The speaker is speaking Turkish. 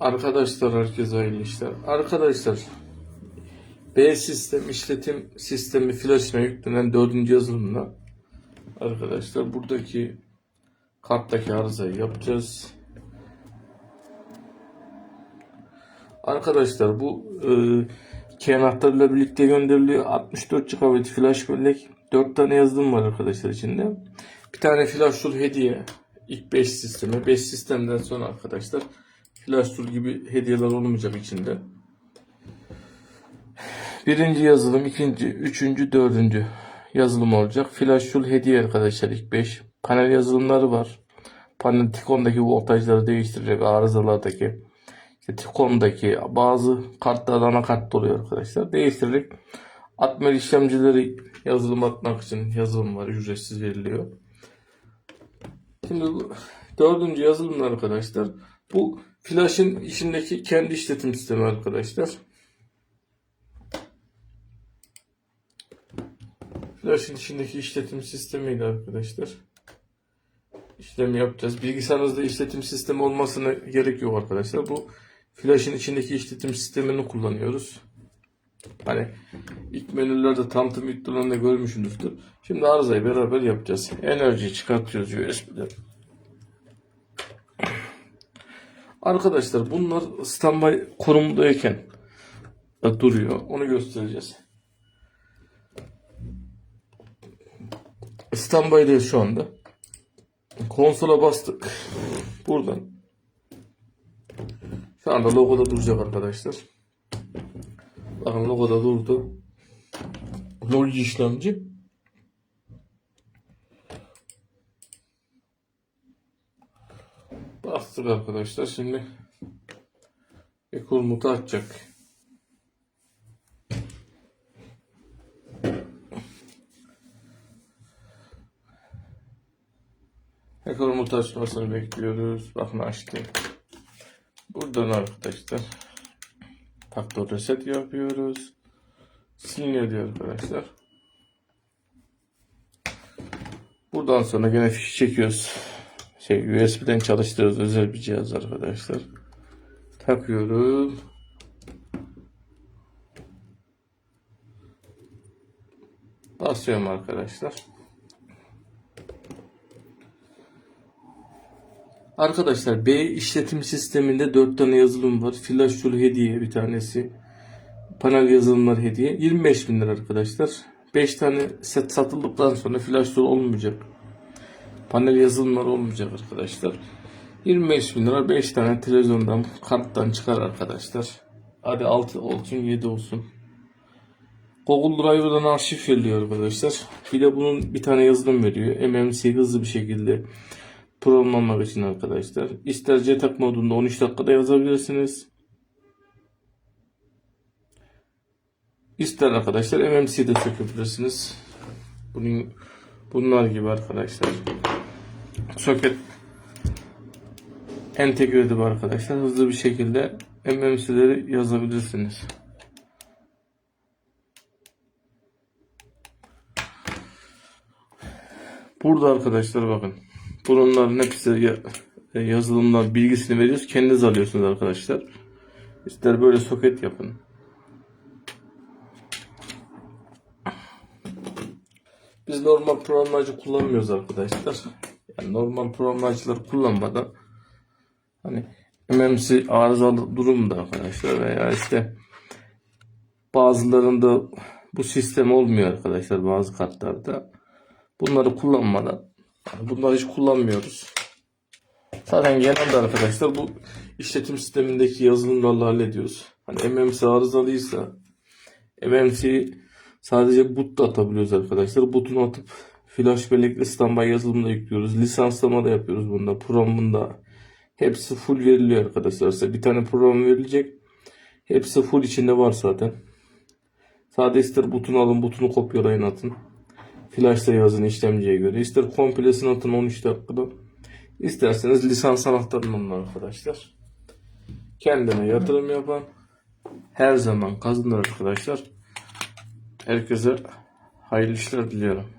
Arkadaşlar herkese hayırlı işler. Arkadaşlar B sistem işletim sistemi flash'ına yüklenen dördüncü yazılımla arkadaşlar buradaki karttaki arızayı yapacağız. Arkadaşlar bu e, anahtarla birlikte gönderiliyor. 64 GB flash bellek. 4 tane yazılım var arkadaşlar içinde. Bir tane flash tool hediye. İlk 5 sisteme. 5 sistemden sonra arkadaşlar tool gibi hediyeler olmayacak içinde. Birinci yazılım, ikinci, üçüncü, dördüncü yazılım olacak. Flash tool hediye arkadaşlar ilk 5. Panel yazılımları var. Panel Tikon'daki voltajları değiştirecek arızalardaki işte Tikon'daki bazı kartlar anakart oluyor arkadaşlar. Değiştirecek. Atmel işlemcileri yazılım atmak için yazılım var. Ücretsiz veriliyor. Şimdi dördüncü yazılım arkadaşlar. Bu Flash'ın içindeki kendi işletim sistemi arkadaşlar. Flash'ın içindeki işletim sistemiydi arkadaşlar. İşlem yapacağız. Bilgisayarınızda işletim sistemi olmasına gerek yok arkadaşlar. Bu Flash'ın içindeki işletim sistemini kullanıyoruz. Hani ilk menülerde tanıtım videolarında görmüşsünüzdür. Şimdi arızayı beraber yapacağız. Enerjiyi çıkartıyoruz USB'den. Arkadaşlar bunlar standby konumdayken duruyor. Onu göstereceğiz. Standby'deyiz şu anda. Konsola bastık. Buradan. Şu anda logoda duracak arkadaşlar. Bakın logoda durdu. Logi işlemci. Bastık arkadaşlar. Şimdi ekol mutu açacak. Ekol mutu açmasını bekliyoruz. Bakın açtı. Buradan arkadaşlar faktör reset yapıyoruz. Siliniyor diyor arkadaşlar. Buradan sonra gene fiş çekiyoruz. Şey USB'den çalıştırıyoruz özel bir cihaz arkadaşlar. Takıyorum. Basıyorum arkadaşlar. Arkadaşlar B işletim sisteminde 4 tane yazılım var. Flash tool hediye bir tanesi. Panel yazılımlar hediye. 25 bin lira arkadaşlar. 5 tane set satıldıktan sonra flash tool olmayacak. Panel yazılımlar olmayacak arkadaşlar. 25 bin lira 5 tane televizyondan karttan çıkar arkadaşlar. Hadi 6 olsun 7 olsun. Google Drive'dan arşiv veriliyor arkadaşlar. Bir de bunun bir tane yazılım veriyor. MMC hızlı bir şekilde programlamak için arkadaşlar. İster JTAG modunda 13 dakikada yazabilirsiniz. İster arkadaşlar MMC'de sökebilirsiniz. Bunun bunlar gibi arkadaşlar. Soket entegre edip arkadaşlar hızlı bir şekilde MMC'leri yazabilirsiniz. Burada arkadaşlar bakın. Bunların hepsi e, yazılımlar bilgisini veriyoruz. Kendiniz alıyorsunuz arkadaşlar. İster böyle soket yapın. Biz normal programlayıcı kullanmıyoruz arkadaşlar. Yani normal programlayıcıları kullanmadan hani MMC arızalı durumda arkadaşlar veya işte bazılarında bu sistem olmuyor arkadaşlar bazı kartlarda. Bunları kullanmadan bunları hiç kullanmıyoruz. Zaten genelde arkadaşlar bu işletim sistemindeki yazılımlarla hallediyoruz. Hani MMC arızalıysa MMC sadece boot da atabiliyoruz arkadaşlar. Boot'unu atıp flash bellekle standby yazılımda yüklüyoruz. Lisanslama da yapıyoruz bunda. Programında hepsi full veriliyor arkadaşlar. Size bir tane program verilecek. Hepsi full içinde var zaten. Sadece ister butunu alın, butunu kopyalayın atın. Flash'ta yazın işlemciye göre. İster komplesini atın 13 dakikada. İsterseniz lisans anahtarını alın arkadaşlar. Kendine yatırım yapan her zaman kazanır arkadaşlar. Herkese hayırlı işler diliyorum.